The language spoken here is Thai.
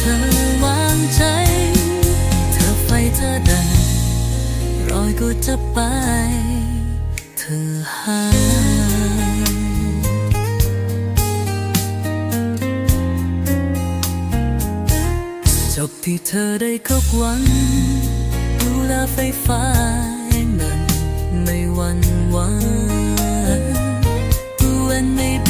เธอวางใจ เธอไฟเธอได้รอยก็จะไป เธอหาจบที่เธอได้ครบวันดูแลไฟฟ้านั้นในวันวาน when maybe